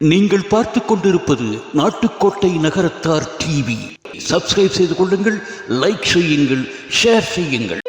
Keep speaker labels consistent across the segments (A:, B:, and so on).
A: நீங்கள் பார்த்து கொண்டிருப்பது நாட்டுக்கோட்டை நகரத்தார் டிவி. சப்ஸ்கிரைப் செய்து கொள்ளுங்கள் லைக் செய்யுங்கள் ஷேர் செய்யுங்கள்.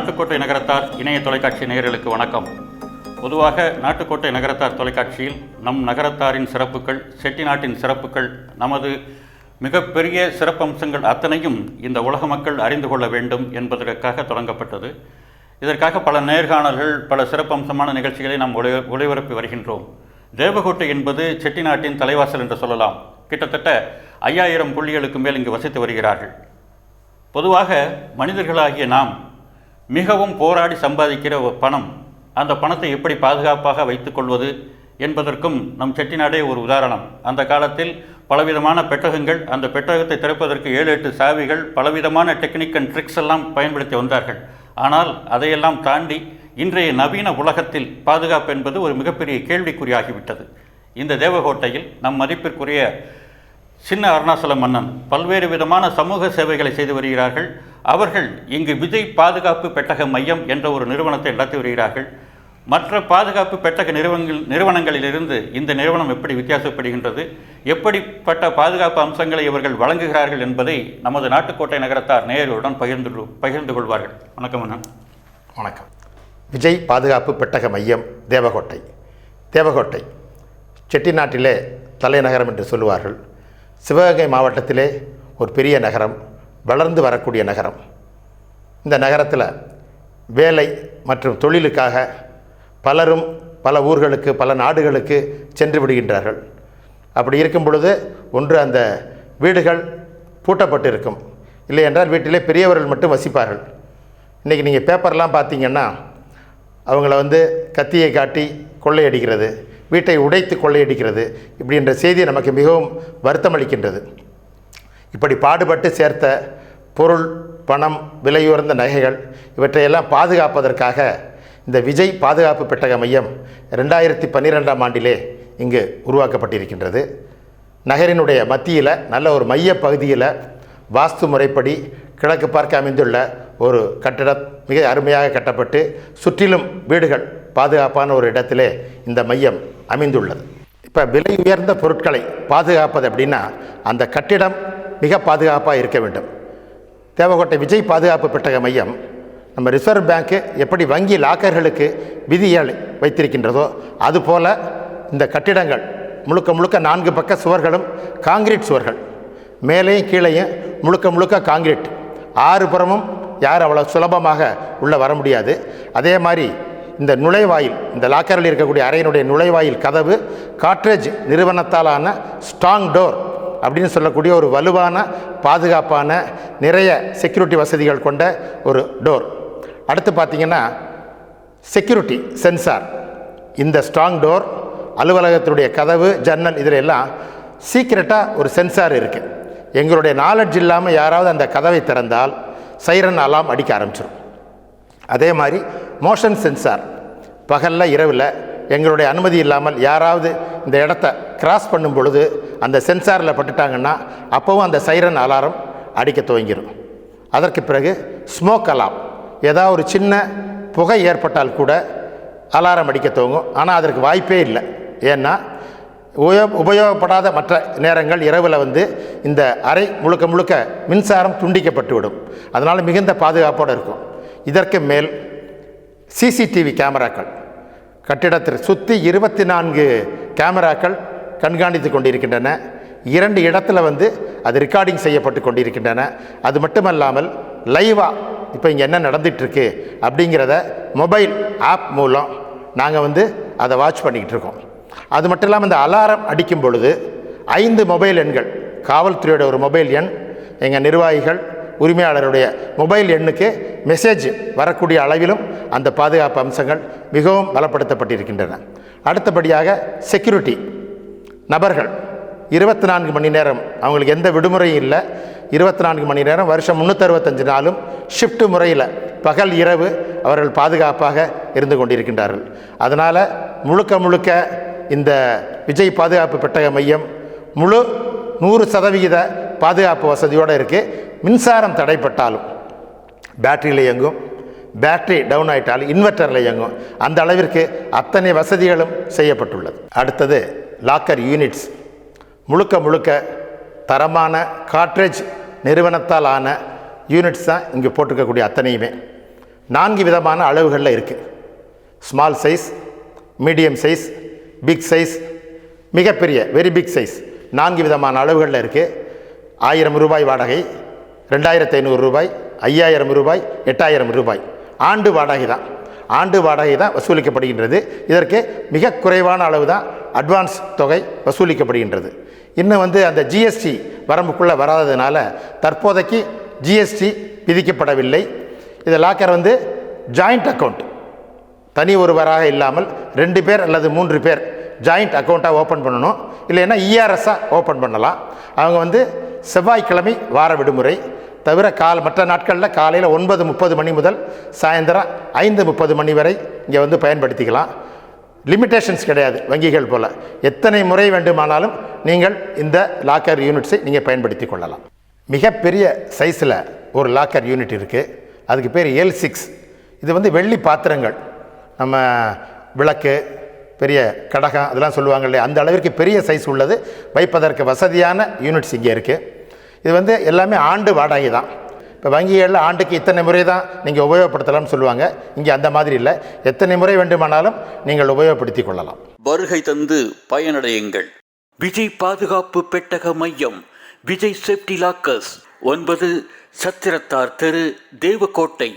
B: நாட்டுக்கோட்டை நகரத்தார் இணைய தொலைக்காட்சி நேயர்களுக்கு வணக்கம். பொதுவாக நாட்டுக்கோட்டை நகரத்தார் தொலைக்காட்சியில் நம் நகரத்தாரின் சிறப்புகள் செட்டிநாட்டின் சிறப்புகள் நமது மிகப்பெரிய சிறப்பம்சங்கள் அத்தனையும் இந்த உலக மக்கள் அறிந்து கொள்ள வேண்டும் என்பதற்காக தொடங்கப்பட்டது. இதற்காக பல நேர்காணல்கள் பல சிறப்பம்சமான நிகழ்ச்சிகளை நாம் ஒளி ஒளிபரப்பி வருகின்றோம். தேவகோட்டை என்பது செட்டிநாட்டின் தலைவாசல் என்று சொல்லலாம். கிட்டத்தட்ட ஐயாயிரம் புள்ளிகளுக்கு மேல் இங்கு வசித்து வருகிறார்கள். பொதுவாக மனிதர்களாகிய நாம் மிகவும் போராடி சம்பாதிக்கிற ஒரு பணம் அந்த பணத்தை எப்படி பாதுகாப்பாக வைத்துக்கொள்வது என்பதற்கும் நம் செட்டிநாடே ஒரு உதாரணம். அந்த காலத்தில் பலவிதமான பெட்டகங்கள் அந்த பெட்டகத்தை திறப்பதற்கு ஏழு எட்டு சாவிகள் பலவிதமான டெக்னிக் அண்ட் ட்ரிக்ஸ் எல்லாம் பயன்படுத்தி வந்தார்கள். ஆனால் அதையெல்லாம் தாண்டி இன்றைய நவீன உலகத்தில் பாதுகாப்பு என்பது ஒரு மிகப்பெரிய கேள்விக்குறியாகிவிட்டது. இந்த தேவகோட்டையில் நம் மதிப்பிற்குரிய சின்ன அருணாசல மன்னன் பல்வேறு விதமான சமூக சேவைகளை செய்து வருகிறார்கள். அவர்கள் இங்கு விஜய் பாதுகாப்பு பெட்டக மையம் என்ற ஒரு நிறுவனத்தை நடத்தி வருகிறார்கள். மற்ற பாதுகாப்பு பெட்டக நிறுவனங்கள் நிறுவனங்களிலிருந்து இந்த நிறுவனம் எப்படி வித்தியாசப்படுகின்றது எப்படிப்பட்ட பாதுகாப்பு அம்சங்களை இவர்கள் வழங்குகிறார்கள் என்பதை நமது நாட்டுக்கோட்டை நகரத்தார் நேயர்களுடன் பகிர்ந்து பகிர்ந்து கொள்வார்கள். வணக்கம் அண்ணன்
C: வணக்கம். விஜய் பாதுகாப்பு பெட்டக மையம் தேவகோட்டை. தேவகோட்டை. செட்டிநாட்டிலே தலைநகரம் என்று சொல்லுவார்கள். சிவகங்கை மாவட்டத்திலே ஒரு பெரிய நகரம் வளர்ந்து வரக்கூடிய நகரம். இந்த நகரத்தில் வேலை மற்றும் தொழிலுக்காக பலரும் பல ஊர்களுக்கு பல நாடுகளுக்கு சென்று விடுகின்றார்கள். அப்படி இருக்கும் பொழுது ஒன்று அந்த வீடுகள் பூட்டப்பட்டிருக்கும். இல்லை என்றால் வீட்டிலே பெரியவர்கள் மட்டும் வசிப்பார்கள். இன்றைக்கி நீங்கள் பேப்பர்லாம் பார்த்தீங்கன்னா அவங்கள வந்து கத்தியை காட்டி கொள்ளையடிக்கிறது. வீட்டை உடைத்து கொள்ளையடிக்கிறது. இப்படின்ற செய்தி நமக்கு மிகவும் வருத்தமளிக்கின்றது. இப்படி பாடுபட்டு சேர்த்த பொருள் பணம் விலையுயர்ந்த நகைகள் இவற்றையெல்லாம் பாதுகாப்பதற்காக இந்த விஜய் பாதுகாப்பு பெட்டக மையம் ரெண்டாயிரத்தி பன்னிரெண்டாம் ஆண்டிலே இங்கு உருவாக்கப்பட்டிருக்கின்றது. நகரினுடைய மத்தியில் நல்ல ஒரு மைய பகுதியில் வாஸ்து முறைப்படி கிழக்கு பார்க்க அமைந்துள்ள ஒரு கட்டிடம் மிக அருமையாக கட்டப்பட்டு சுற்றிலும் வீடுகள் பாதுகாப்பான ஒரு இடத்திலே இந்த மையம் அமைந்துள்ளது. இப்போ விலை உயர்ந்த பொருட்களை பாதுகாப்பது அப்படின்னா அந்த கட்டிடம் மிக பாதுகாப்பாக இருக்க வேண்டும். தேவக்கோட்டை விஜய் பாதுகாப்பு பெட்டக மையம் நம்ம ரிசர்வ் பேங்க்கு எப்படி வங்கி லாக்கர்களுக்கு விதிகள் வைத்திருக்கின்றதோ அதுபோல் இந்த கட்டிடங்கள் முழுக்க முழுக்க நான்கு பக்க சுவர்களும் காங்கிரீட் சுவர்கள். மேலேயும் கீழேயும் முழுக்க முழுக்க காங்கிரீட். ஆறு புறமும் யாரும் அவ்வளோ சுலபமாக உள்ளே வர முடியாது. அதே மாதிரி இந்த நுழைவாயில் இந்த லாக்கரில் இருக்கக்கூடிய அறையினுடைய நுழைவாயில் கதவு காட்ரேஜ் நிறுவனத்தாலான ஸ்ட்ராங் டோர் அப்படின்னு சொல்லக்கூடிய ஒரு வலுவான பாதுகாப்பான நிறைய செக்யூரிட்டி வசதிகள் கொண்ட ஒரு டோர் அடுத்து பார்த்தீங்கன்னா செக்யூரிட்டி சென்சார் இந்த ஸ்ட்ராங் டோர் அலுவலகத்தினுடைய கதவு ஜன்னல் இதில் எல்லாம் சீக்கிரட்டாக ஒரு சென்சார் இருக்குது எங்களுடைய நாலெட்ஜ் இல்லாமல் யாராவது அந்த கதவை திறந்தால் சைரன் அலாம் அடிக்க ஆரம்பிச்சிடும் அதே மாதிரி மோஷன் சென்சார். பகலில் இரவில் எங்களுடைய அனுமதி இல்லாமல் யாராவது இந்த இடத்த கிராஸ் பண்ணும் பொழுது அந்த சென்சாரில் பட்டுட்டாங்கன்னா அப்போவும் அந்த சைரன் அலாரம் அடிக்க துவங்கிடும் அதற்கு பிறகு ஸ்மோக் அலாம் ஏதாவது ஒரு சின்ன புகை ஏற்பட்டால் கூட அலாரம் அடிக்க துவங்கும். ஆனால் அதற்கு வாய்ப்பே இல்லை. ஏன்னா உபயோ உபயோகப்படாத மற்ற நேரங்கள் இரவில் வந்து இந்த அறை முழுக்க முழுக்க மின்சாரம் துண்டிக்கப்பட்டு விடும் அதனால் மிகுந்த பாதுகாப்போடு இருக்கும். இதற்கு மேல் சிசிடிவி கேமராக்கள். கட்டிடத்தில் சுற்றி இருபத்தி நான்கு கேமராக்கள் கண்காணித்து கொண்டிருக்கின்றன. இரண்டு இடத்துல வந்து அது ரெக்கார்டிங் செய்யப்பட்டு கொண்டிருக்கின்றன. அது மட்டுமல்லாமல் லைவாக இப்போ இங்கே என்ன நடந்துகிட்ருக்கு அப்படிங்கிறத மொபைல் ஆப் மூலம் நாங்கள் வந்து அதை வாட்ச் பண்ணிக்கிட்டு இருக்கோம். அது மட்டும் இல்லாமல் இந்த அலாரம் அடிக்கும் பொழுது ஐந்து மொபைல் எண்கள் காவல்துறையோட ஒரு மொபைல் எண் எங்கள் நிர்வாகிகள் உரிமையாளருடைய மொபைல் எண்ணுக்கு மெசேஜ் வரக்கூடிய அளவிலும் அந்த பாதுகாப்பு அம்சங்கள் மிகவும் பலப்படுத்தப்பட்டிருக்கின்றன. அடுத்தபடியாக செக்யூரிட்டி நபர்கள். இருபத்தி நான்கு மணி நேரம். அவங்களுக்கு எந்த விடுமுறையும் இல்லை. இருபத்தி நான்கு மணி நேரம் வருஷம் முந்நூற்றறுபத்தஞ்சு நாளும் ஷிஃப்ட் முறையில் பகல் இரவு அவர்கள் பாதுகாப்பாக இருந்து கொண்டிருக்கின்றார்கள். அதனால் முழுக்க முழுக்க இந்த விஜய் பாதுகாப்பு பெட்டக மையம் முழு நூறு சதவிகித பாதுகாப்பு வசதியோடு இருக்குது மின்சாரம் தடைப்பட்டாலும் பேட்டரியில் இயங்கும். பேட்டரி டவுன் ஆயிட்டாலும் இன்வெர்ட்டரில் இயங்கும். அந்த அளவிற்கு அத்தனை வசதிகளும் செய்யப்பட்டுள்ளது. அடுத்தது லாக்கர் யூனிட்ஸ் முழுக்க முழுக்க தரமான காட்ரேஜ் நிறுவனத்தால் ஆன யூனிட்ஸ் தான் இங்கே போட்டிருக்கக்கூடிய அத்தனையுமே. நான்கு விதமான அளவுகளில் இருக்குது small size medium size big size மிகப்பெரிய வெரி பிக் சைஸ் நான்கு விதமான அளவுகளில் இருக்குது ஆயிரம் ரூபாய் வாடகை ரெண்டாயிரத்து ஐநூறு ரூபாய் ஐயாயிரம் ரூபாய் எட்டாயிரம் ரூபாய். ஆண்டு வாடகை தான். ஆண்டு வாடகை தான் வசூலிக்கப்படுகின்றது. இதற்கு மிக குறைவான அளவு தான் அட்வான்ஸ் தொகை வசூலிக்கப்படுகின்றது. இன்னும் வந்து அந்த ஜிஎஸ்டி வரம்புக்குள்ளே வராததுனால தற்போதைக்கு ஜிஎஸ்டி விதிக்கப்படவில்லை. இந்த லாக்கர் வந்து ஜாயிண்ட் அக்கௌண்ட் தனி ஒருவராக இல்லாமல் ரெண்டு பேர் அல்லது மூன்று பேர் ஜாயிண்ட் அக்கௌண்ட்டாக ஓப்பன் பண்ணணும். இல்லைன்னா இஆர்எஸ்ஸாக ஓப்பன் பண்ணலாம். அவங்க வந்து செவ்வாய்க்கிழமை வார விடுமுறை. தவிர கால் மற்ற நாட்களில் காலையில் ஒன்பது முப்பது மணி முதல் சாயந்தரம் ஐந்து முப்பது மணி வரை இங்கே வந்து பயன்படுத்திக்கலாம். லிமிட்டேஷன்ஸ் கிடையாது வங்கிகள் போல். எத்தனை முறை வேண்டுமானாலும் நீங்கள் இந்த லாக்கர் யூனிட்ஸை நீங்கள் பயன்படுத்தி கொள்ளலாம். மிகப்பெரிய சைஸில் ஒரு லாக்கர் யூனிட் இருக்குது அதுக்கு பேர் எல் சிக்ஸ் இது வந்து வெள்ளி பாத்திரங்கள். நம்ம விளக்கு பெரிய கடகம் அதெல்லாம் சொல்லுவாங்க இல்லையா? அந்த அளவிற்கு பெரிய சைஸ் உள்ளது. வைப்பதற்கு வசதியான யூனிட்ஸ் இங்கே இருக்குது இது வந்து எல்லாமே ஆண்டு வாடகை தான். இப்போ வங்கிகளில் ஆண்டுக்கு இத்தனை முறை தான் நீங்கள் உபயோகப்படுத்தலாம்னு சொல்லுவாங்க. இங்கே அந்த மாதிரி இல்லை. எத்தனை முறை வேண்டுமானாலும் நீங்கள் உபயோகப்படுத்தி கொள்ளலாம்.
A: வருகை தந்து பயனடையுங்கள். விஜய் பாதுகாப்பு பெட்டக மையம் விஜய் சேஃப்டி லாக்கர்ஸ். ஒன்பது சத்திரத்தார் தெரு தேவக்கோட்டை